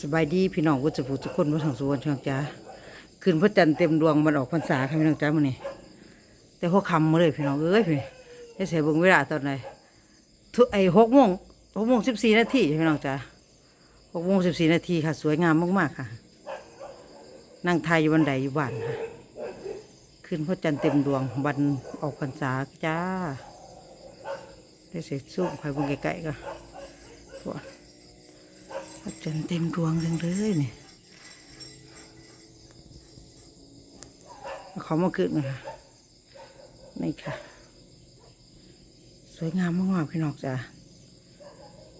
สบายดีพี่น้องวัชผูทุกคนวัชสังสุวรรณช่างจ้าคืนพระจันทร์เต็มดวงมันออกพรรษาค่ะพี่น้องจ้ามื้อนี้แต่พวคำมาเลยพี่น้องเอ้ยพี่ได้เสียเบิ่งเวลาตอนไหนทุไอหกโมงหกโมงสิบสี่นาทีพี่น้องจ้าหกโมงสิบสี่นาทีค่ะ สวยงามมากๆค่ะนั่งไทยอยู่บันไดอยู่บ้านค่ะคืนพระจันทร์เต็มดวงวันออกพรรษาจ้าได้เสียสู้ไปเบนไกลๆก็ พวกจันเต็มดวงจังเลยเนี่ยเอาเขามาขึ้นนะคะนี่ค่ะ สวยงามมากๆพี่น้องจ้า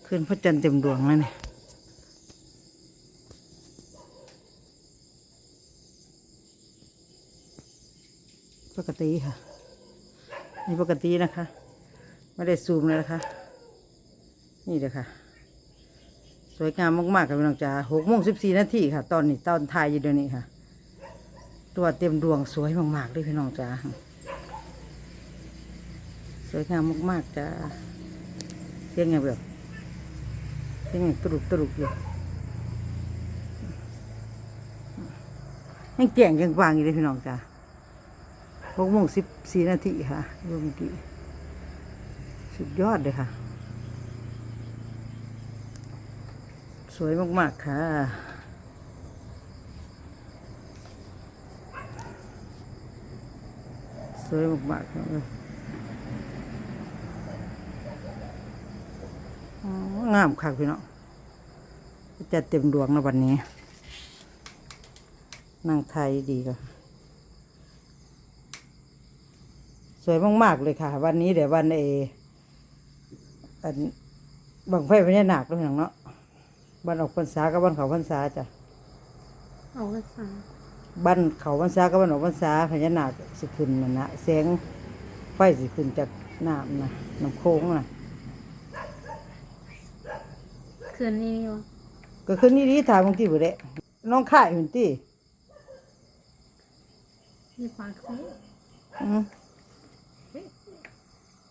ขึ้นพระจันทร์เต็มดวงแล้วเนี่ยปกติค่ะนี่ปกตินะคะ ไม่ได้ซูมเลยนะคะ นี่เลยค่ะ วยงามมากๆค่ะพี่น้องจ๋าหกโมงสิบสี่นาทีค่ะ ตอนนี้ตอนถ่ายอยู่เดี๋ยวนี้ค่ะ ตัวเต็มดวงสวยมากๆเลยพี่น้องจ๋าสวยงามมากๆจ้าเสียงไงแบบเสียงไงตรุกตรุกอยู่ยังแก่งยังวางอยู่เลยพี่น้องจ๋าหกโมงสิบสี่นาทีค่ะดูเมื่อกี้สุดยอดเลยค่ะ สวยมากๆค่ะ สวยมากๆค่ะอ๋องามค่ะพี่น้องจะเต็มดวงนะวันนี้ นั่งไทยดีค่ะสวยมาก ๆ เลยค่ะ วันนี้เดี๋ยววันเออันบังไฟพญานาคด้วยพี่น้องเนาะ บ้านออกพรรษากับบ้านเขาพรรษาจ้ะเอาภาษาบ้านเขาพรรษากับบ้านออกพรรษาพญานาคสิขึ้นนั่นนะแสงไฟสิขึ้นจากน้ำนะน้ำโค้งนะคืนนี้วะก็คือนี่ดีถามบางทีบ่ได้น้องข่ายหุ่นตีมีปากเสียอืม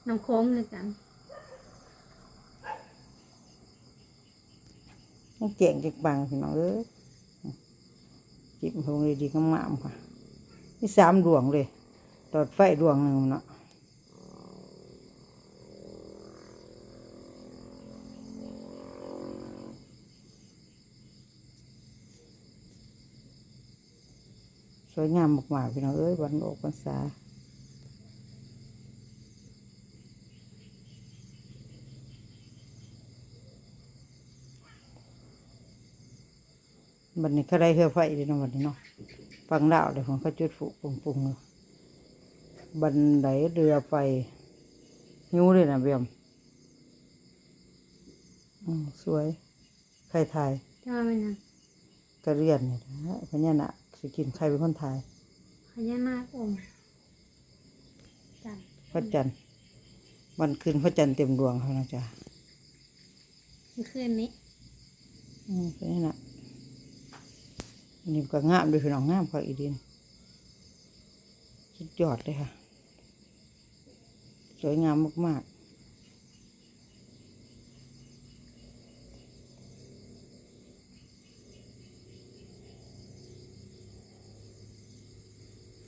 น้ำโค้งเลยกัน มันเก่งจักบางพี่น้องเอ้ยจิบพงเลยดีๆงามๆค่ะนี่สามดวงเลยตอดไฟดวงหนึ่งเนาะสวยงามมากๆพี่น้องเอ้ยวันออกพรรษา บันนี้เขาได้เฮือไฟเลยเนาะวันนี้เนาะฟังดาวเดี๋ยวผมเขาจุดฟุปุงปุงๆเลยบันไดเรือไฟหิ้วเลยนะเบียมอืมสวย ใครถ่ายจะว่าไม่นะกระเรียนเนี่ยนะพญานาคสิกินใครเป็นคนถ่ายพญานาคองค์จันทร์พระจันทร์วันคืนพระจันทร์เต็มดวงเขานะจ๊ะเมื่อคืนนี้อืมพญานาคอั นนี้ก็งามด้วยพี่น้องงามค่ะอีดินสุดยอดเลยค่ะ สวยงามมากๆ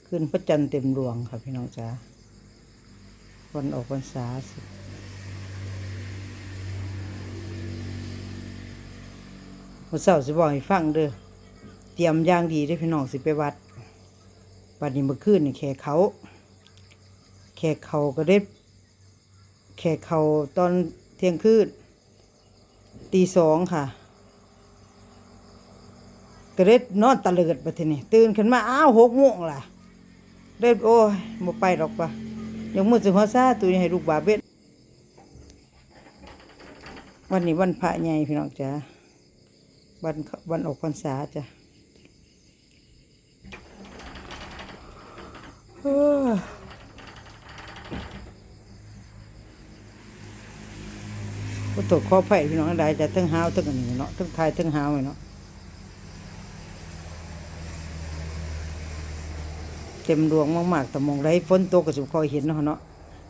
คืนพระจันทร์เต็มดวงค่ะพี่น้องจ๋าวันออกพรรษาสิวันเสาร์สิบอกให้ฟังเด้อ เตรียมย่างดีได้พี่น้องสิไปวัดปัดนี้เมื่อคืนนี่แขกเขาแขกเขาก็ได้แขกเขาตอนเที่ยงคืนตีสองค่ะก็ได้นอนตะเลิดไปทีนี่ตื่นขึ้นมาอ้าวหกโมงล่ะได้โอ้ยบ่ไปดอกปะยังมือสิหัวซาตัวให้ลูกบาเบ็ดวันนี้วันพระใหญ่พี่น้องจ้าวันวันออกพรรษาจ้ะเอ้อ ก็ตกข้อไผ่พี่น้องได้จะทั้งหาวทั้งอันนี้เนาะทั้งทายทั้งหาวเนาะเต็มดวงมากๆแต่มองไรฝนตกก็สุขคอยเห็นเนาะเนาะ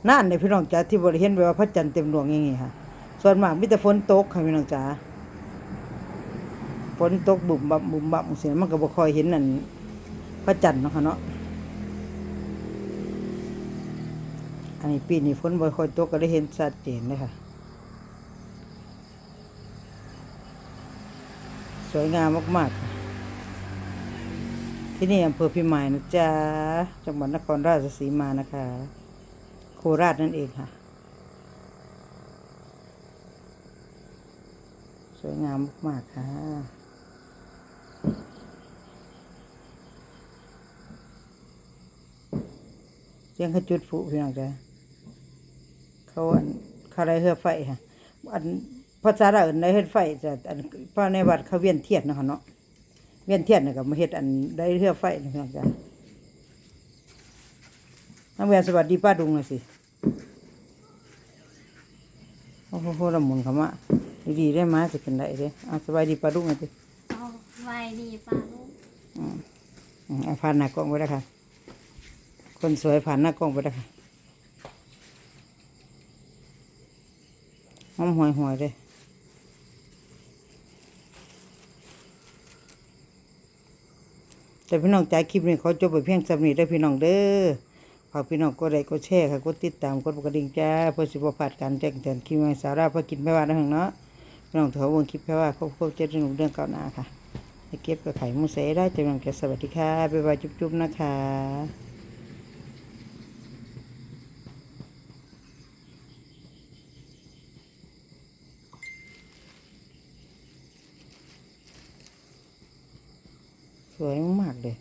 นั่นเนี่ยพี่น้องจ๋าที่บริเห็นไว้ว่าพระจันทร์เต็มดวงอย่างงี้ค่ะ ส่วนมากมีแต่ฝนตกค่ะพี่น้องจ๋าฝนตกบุ่มบับบุ่มบับเสียมันก็บ่คอยเห็นนั่นพระจันทร์เนาะเนาะ อันนี้ปีนี้ฝนบ่ค่อยตกก็ได้เห็นชัดเจนเลยค่ะ สวยงามมากๆ ที่นี่อำเภอพิมายนะจ๊ะ จังหวัดนครราชสีมานะคะ โคราชนั่นเองค่ะ สวยงามมากๆค่ะเสียงขจุดผุพี่น้องจ้ะ เขาอันเขาอะไรเฮือไฟค่ะอันภาษาเราเอิ้นได้เฮ็ดไฟแต่อันพระในวัดเขาเวียนเทียนเนาะค่ะเนาะเวียนเทียนนี่ก็มาเฮ็ดอันได้เฮือไฟนี่พี่น้องจ้ะน้องแวนสวัสดีป้าดุงหน่อยสิโอ้โหละมุนเขามาดีๆได้มาสิเป็นไรเด้เอาสบายดีป้าดุงหน่อยสิเอาไว้ดีป่าลูกอืมอืมเอาผ่านหน้ากล้องไปแล้วค่ะ คนสวยผ่านหน้ากล้องไปแล้วค่ะ อมหวยหวยๆเลยแต่พี่น้องจ่ายคลิปนี้เขาจบไปเพียงสำนีได้พี่น้องเด้อฝากพี่น้องกดไลค์กดแชร์ค่ะกดติดตามกดกระดิ่งจ้าเพื่อสิบพลาดการแจ้งเตือนคลิปใหม่สาระเพื่อกินไม่ว่านะหงเนาะพี่น้องเถอะวงคลิปแค่ว่าครบครบเจ็ดเรื่องเรื่องเก่าหน้าค่ะให้เก็บกับไข่มุเสได้จำนวนแก่สวัสดีค่ะบ๊ายบายจุ๊บๆนะคะ สวยมากเลย